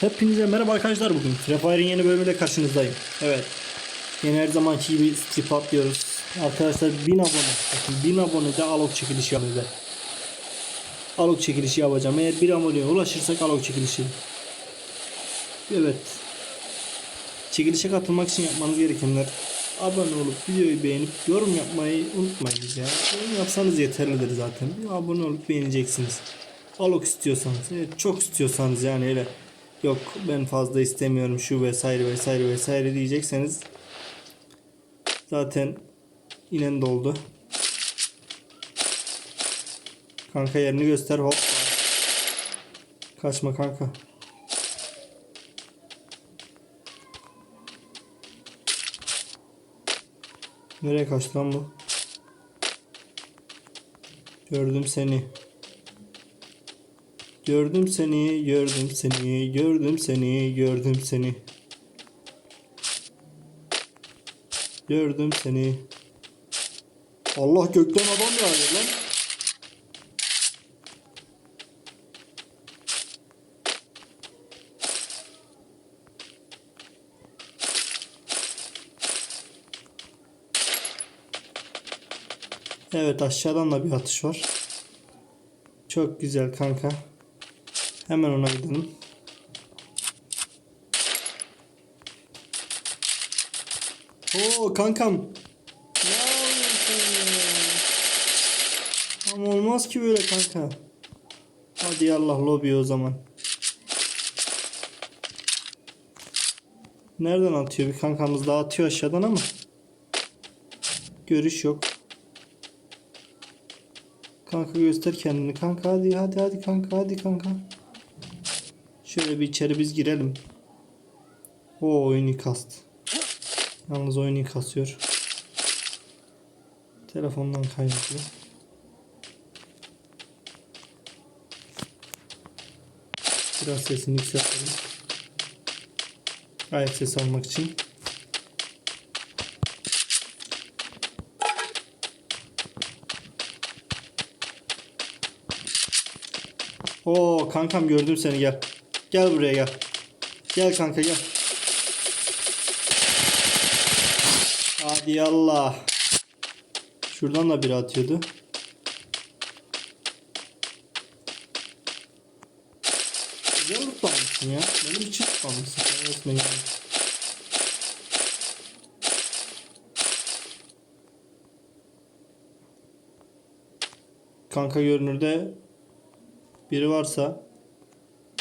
Hepinize merhaba arkadaşlar bugün Free Fire'in yeni bölümüyle karşınızdayım. Evet. Yine her zamanki gibi strip atlıyoruz. Arkadaşlar 1000 abone. Bakın 1000 abone de alok çekilişi yapacağız. Alok çekilişi yapacağım. Eğer 1 aboneye ulaşırsak alok çekilişi. Evet. Çekilişe katılmak için yapmanız gerekenler abone olup videoyu beğenip yorum yapmayı unutmayınız ya. Yorum yapsanız yeterlidir zaten. Abone olup beğeneceksiniz. Alok istiyorsanız, evet, çok istiyorsanız yani öyle yok ben fazla istemiyorum şu vesaire vesaire vesaire diyecekseniz zaten inen doldu. Kanka yerini göster hop. Kaçma kanka. Nereye kaçtı lan bu? Gördüm seni. Gördüm seni, gördüm seni, gördüm seni, gördüm seni. Gördüm seni. Allah gökten adam yağıyor lan. Evet aşağıdan da bir atış var. Çok güzel kanka. Hemen ona gidelim. Oo kankam. Ne? Ama olmaz ki böyle kanka. Hadi yallah lobi o zaman. Nereden atıyor? Bir kankamız daha atıyor aşağıdan ama. Görüş yok. Kanka göster kendini. Kanka hadi hadi hadi kanka hadi kanka. Şöyle bir içeri biz girelim. O oyunu kast. Yalnız oyunu kasıyor. Telefondan kaynaklı. Biraz sesini yükseltelim. Ayak sesi almak için. Oo kankam gördüm seni gel. Gel buraya gel. Gel kanka gel. Hadi yallah. Şuradan da biri atıyordu. Güzel tutmamışsın ya. Benim için tutmamışsın. Sen resmen. Kanka görünürde biri varsa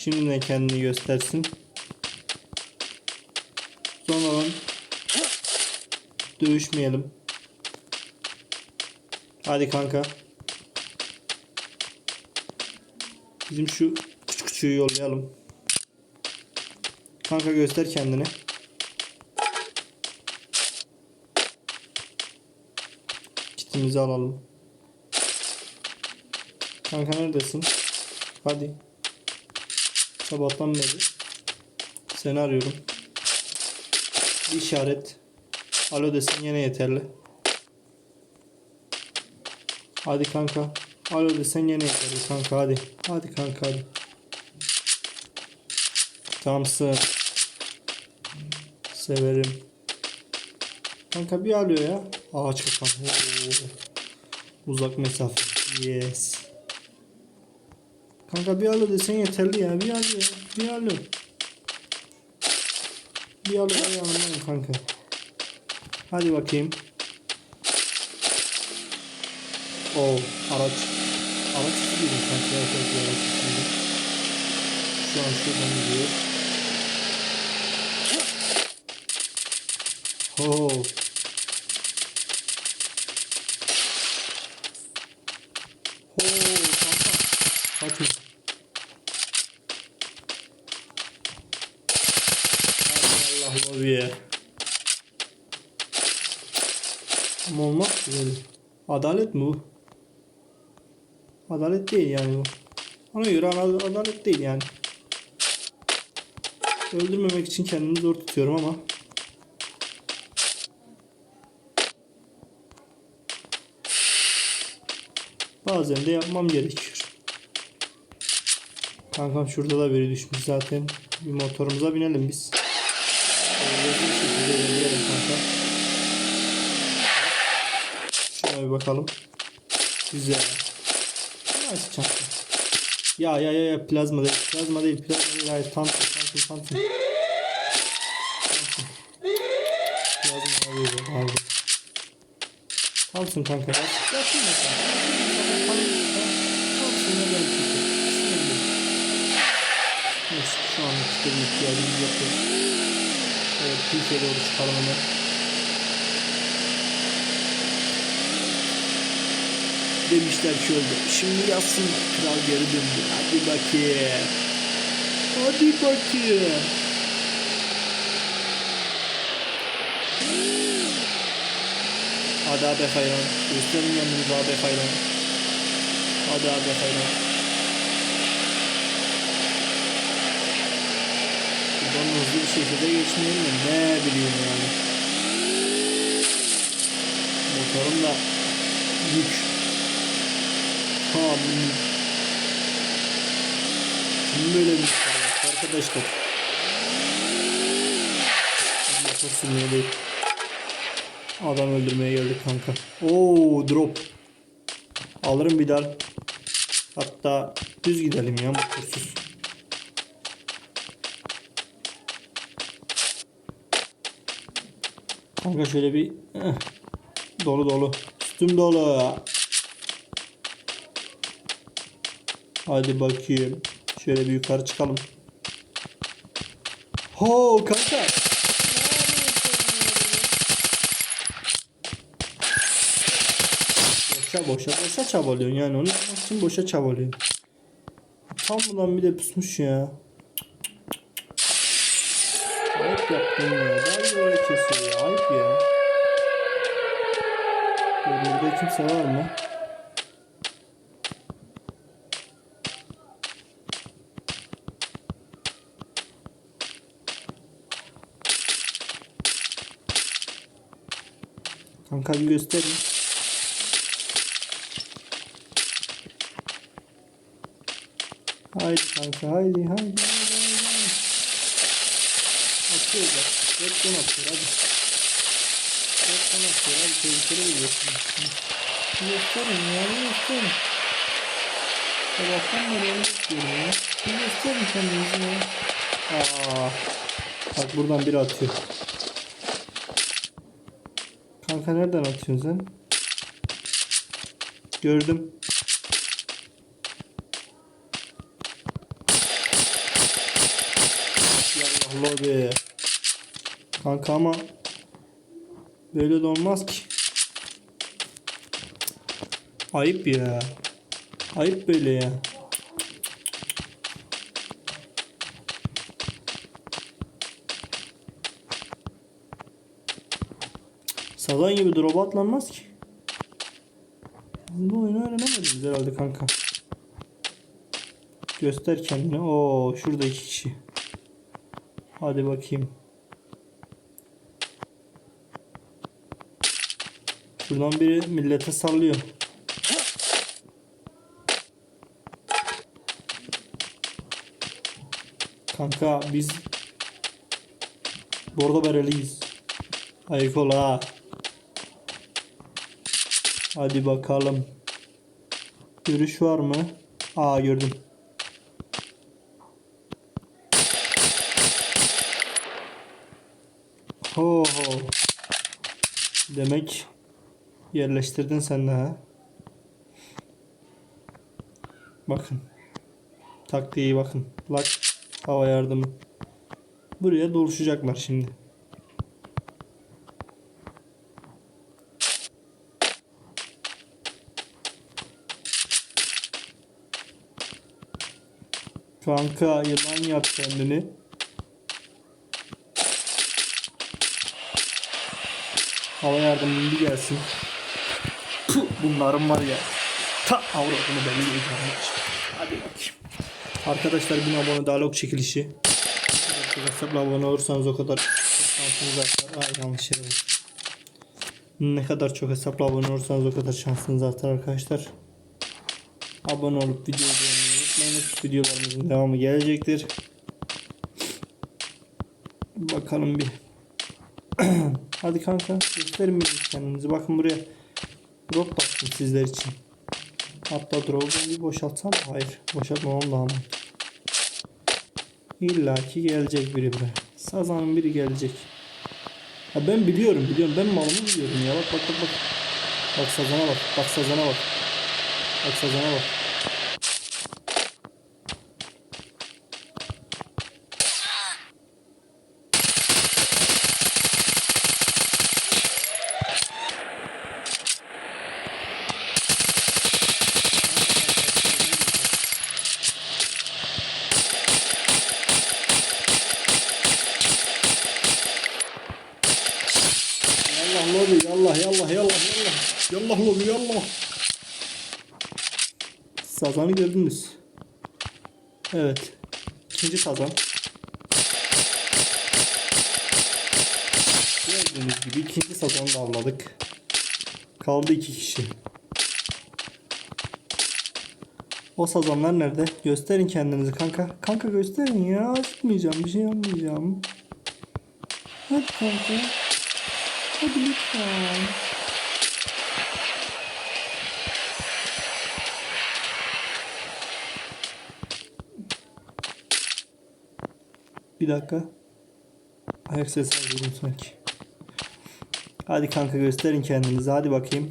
şimdiden kendini göstersin. Sonradan dövüşmeyelim. Hadi kanka. Bizim şu küçük küçüğü yollayalım. Kanka göster kendini. Kitimizi alalım. Kanka neredesin? Hadi. Sabahtan beri seni arıyorum. Bir işaret. Alo desin yine yeterli. Hadi kanka. Alo desen yine yeterli kanka hadi. Hadi kanka hadi. Tamsın. Severim. Kanka bir alıyor ya. Ağaç kapan. Uzak mesafe. Yes. Kanka bir alo desen yeterli ya. Bir alo ya. Bir alo. Bir alo yanındayım kanka. Hadi bakayım. O araç. Araç gidiyor bir araç gidiyor. Şu an şuradan gidiyor. Oo. Oo kanka. Kaçma. Hadi Allah lobiye. Ama olmaz ki böyle. Adalet mi bu? Adalet değil yani bu. Ona göre ad- adalet değil yani. Öldürmemek için kendimi zor tutuyorum ama. Bazen de yapmam gerekiyor. Kankam şurada da biri düşmüş zaten. Bir motorumuza binelim biz. Kanka. Şuna bir bakalım. Güzel. Nasıl çantı? Ya ya ya ya plazma değil. Plazma değil. Plazma değil. Hayır. Tantum. Tantum. Tantum. Tantum. Plazma abi. Abi. Tantum kanka. Yap- Yapayım mı kanka? Tantum ne ben Neyse şu an bir ihtiyacımız yok. Evet. Pilse doğru çıkalım hemen. Demişler ki öldü. Şimdi yatsın kral geri döndü. Hadi bakayım. Hadi bakayım. Hadi abi hayran. Gösterin yanınızı abi hayran. Hadi abi hayran. Buradan hızlı bir şekilde geçmeyelim mi? Ne bileyim yani. Motorum da yük. Tamam. Kim böyle bir şey arkadaşlar? Motor sürmeye değil. Adam öldürmeye geldik kanka. Oo drop. Alırım bir daha. Hatta düz gidelim ya motorsuz. Kanka şöyle bir eh, dolu dolu. Üstüm dolu. Hadi bakayım. Şöyle bir yukarı çıkalım. Ho kanka. Boşa boşa boşa çabalıyorsun yani onu yapmak için boşa çabalıyorsun. Tam buradan bir de pusmuş ya. Ayıp yaptın ya. Daha böyle kesiyor ya. Ayıp ya. Burada kimse var mı? Kanka bir gösterin. Haydi kanka haydi haydi haydi haydi. Atıyor bak. Reklam atıyor hadi. Reklam atıyor hadi tehlikeli bir gösterin. Ya gösterin. Sabahtan beri onu istiyorum ya. Gösterin kendinizi ya. Aa, bak buradan biri atıyor. Kanka nereden atıyorsun sen? Gördüm. Yallah be. Kanka ama böyle de olmaz ki. Ayıp ya. Ayıp böyle ya. Sazan gibi drop atlanmaz ki. Bu oyunu öğrenemediniz herhalde kanka. Göster kendini. Oo şurada iki kişi. Hadi bakayım. Şuradan biri millete sallıyor. Kanka biz Bordo bereliyiz. Ayık ol ha. Hadi bakalım. Görüş var mı? Aa gördüm. Ho ho. Demek yerleştirdin sen de ha. Bakın. Taktiği bakın. Lak hava yardımı. Buraya doluşacaklar şimdi. Kanka yılan yap kendini. Hava yardımının bir gelsin. Puh, bunların var ya. Ta avradını belli edeceğim. Hadi bakayım. Arkadaşlar bin abone dialog çekilişi. Hesapla abone olursanız o kadar şansınız artar. Ay yanlış yere. Ne kadar çok hesapla abone olursanız o kadar şansınız artar arkadaşlar. Abone olup videoyu beğenmeyi unutmayınız. Videolarımızın devamı gelecektir. Bakalım bir. Hadi kanka gösterin bir kendinizi. Bakın buraya drop baktım sizler için. Hatta drop'u bir boşaltsam? Hayır. Boşaltmamam daha mantıklı. İlla ki gelecek biri buraya. Sazanın biri gelecek. Ha ben biliyorum biliyorum. Ben malımı biliyorum ya. Bak bak bak bak. Bak sazana bak. Bak sazana bak. Bak sazana bak. Yallah lobi yallah yallah yallah yallah. Yallah lobi yallah. Sazanı gördünüz. Evet. İkinci sazan. Gördüğünüz gibi ikinci sazanı da avladık. Kaldı iki kişi. O sazanlar nerede? Gösterin kendinizi kanka. Kanka gösterin ya. Açmayacağım. Bir şey yapmayacağım. Hadi kanka. Hadi lütfen. Bir dakika. Ayak sesi alıyorum sanki. Hadi kanka gösterin kendinizi. Hadi bakayım.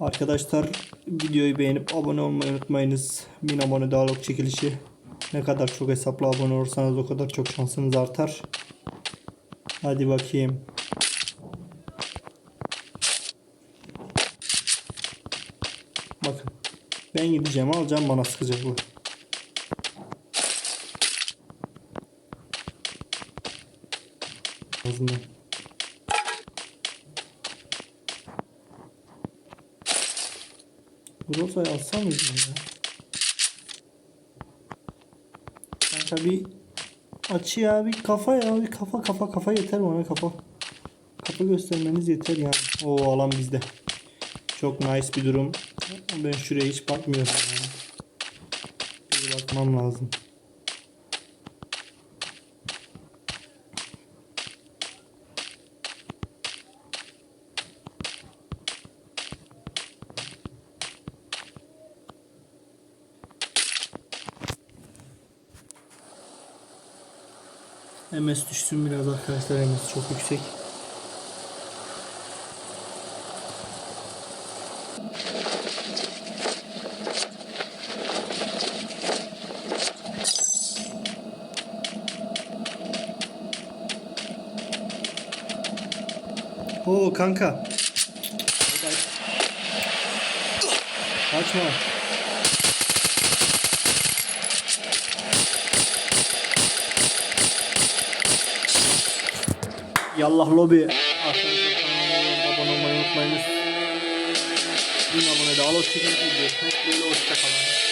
Arkadaşlar videoyu beğenip abone olmayı unutmayınız. 1000 abone daha log çekilişi. Ne kadar çok hesapla abone olursanız o kadar çok şansınız artar. Hadi bakayım. Bakın. Ben gideceğim alacağım bana sıkacak bu. Ağzından. Groza'yı alsam mıydım ya? Kanka bir açı ya bir kafa ya bir kafa kafa kafa yeter bana kafa. Kafa göstermeniz yeter yani. O alan bizde. Çok nice bir durum. Ben şuraya hiç bakmıyorum yani. Bir bakmam lazım. MS düşsün biraz arkadaşlar MS çok yüksek. Oo kanka. Kaçma. Yallah lobi. Arkadaşlar kanalıma abone olmayı unutmayınız. Bir abone. Allah çekin. Görüşmek üzere. Hoşçakalın.